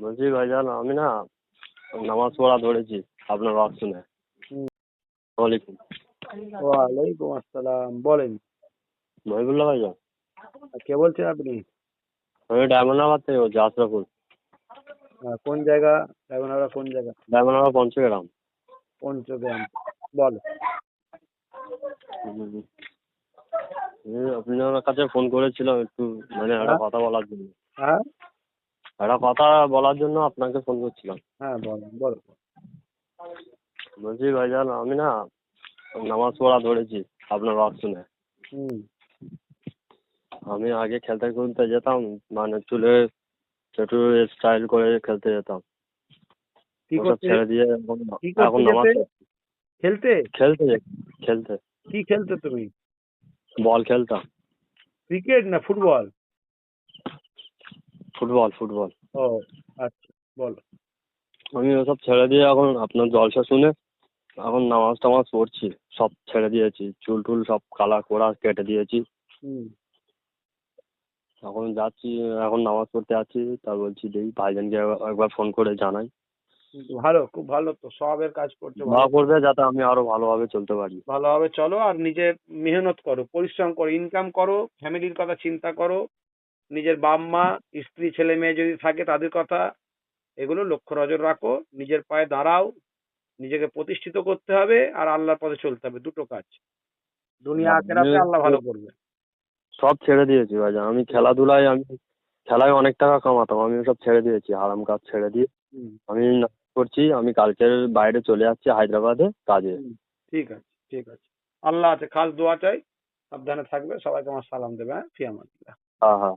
বলছি ভাইজান আমি না নামাজ পড়া ধরেছি আপনার ওয়াজ শুনে। ওয়ালাইকুম। ওয়ালাইকুম আসসালাম বলেন। মহিবুল্লাহ ভাইজান? কে বলছেন আপনি? আমি ডায়মন্ডাবাদ থেকে বলছি আশরাফুল। কোন জায়গা? ডায়মন্ডহাওড়া কোন জায়গা? ডায়মন্ডাবাদ পঞ্চগ্রাম। পঞ্চগ্রাম বল। আপনার কাছে ফোন করেছিলাম একটু মানে একটা হ্যাঁ? কথা বলার জন্য। হ্যাঁ? একটা কথা বলার জন্য আপনাকে ফোন করছিলাম। হ্যাঁ বল বল। বলছি ভাইজান আমি না নামাজ পড়া ধরেছি আপনার ওয়াজ শুনে। হুম। আমি আগে খেলতে খুলতে যেতাম মানে চুলে একটু স্টাইল করে খেলতে যেতাম। কি ওসব করতে ছেড়ে দিয়ে এখন কি করতে নামাজ যেতে? খেলতে? খেলতে খেলতে। কি খেলতে তুমি? বল খেলতাম। ক্রিকেট না ফুটবল? Football football. ও আচ্ছা বল। আমি ওসব ছেড়ে দিয়ে এখন আপনার জলসা শুনে এখন নামাজ টামাজ পড়ছি সব ছেড়ে দিয়েছি চুল টুল সব কালার কোড়া কেটে দিয়েছি। এখন যাচ্ছি এখন নামাজ পড়তে যাচ্ছি তা বলছি দেখি ভাইজানকে একবার- একবার ফোন করে জানাই। ভালো খুব ভালো তো সবের কাজ করছ ভালো করবে যাতে আমি আরও ভালোভাবে চলতে পারি। ভালোভাবে চলো আর নিজে মেহনত করো পরিশ্রম করো ইনকাম করো ফ্যামিলির কথা চিন্তা করো। নিজের বাপ মা স্ত্রী ছেলে মেয়ে যদি থাকে তাদের কথা এগুলো লক্ষ্য নজর রাখো। নিজের পায়ে দাঁড়াও। নিজেকে প্রতিষ্ঠিত করতে হবে আর আল্লাহর পথে চলতে হবে। দুটো কাজ। দুনিয়া আখেরাতে আল্লাহ ভালো করবে। সব ছেড়ে দিয়েছি ভাইজান আমি খেলাধুলায় আমি খেলায় অনেক টাকা কামাতাম। আমি সব ছেড়ে দিয়েছি। আরাম কাজ ছেড়ে দিয়ে আমি করছি। আমি কালকের বাইরে চলে যাচ্ছি হায়দ্রাবাদে কাজে। ঠিক আছে ঠিক আছে। আল্লাহ আছে খাস দোয়া চাই। সাবধানে থাকবে। সবাইকে আমার সালাম দেবে হ্যাঁ? ফিয়ামাদিল্লাহ হ্যাঁ হ্যাঁ।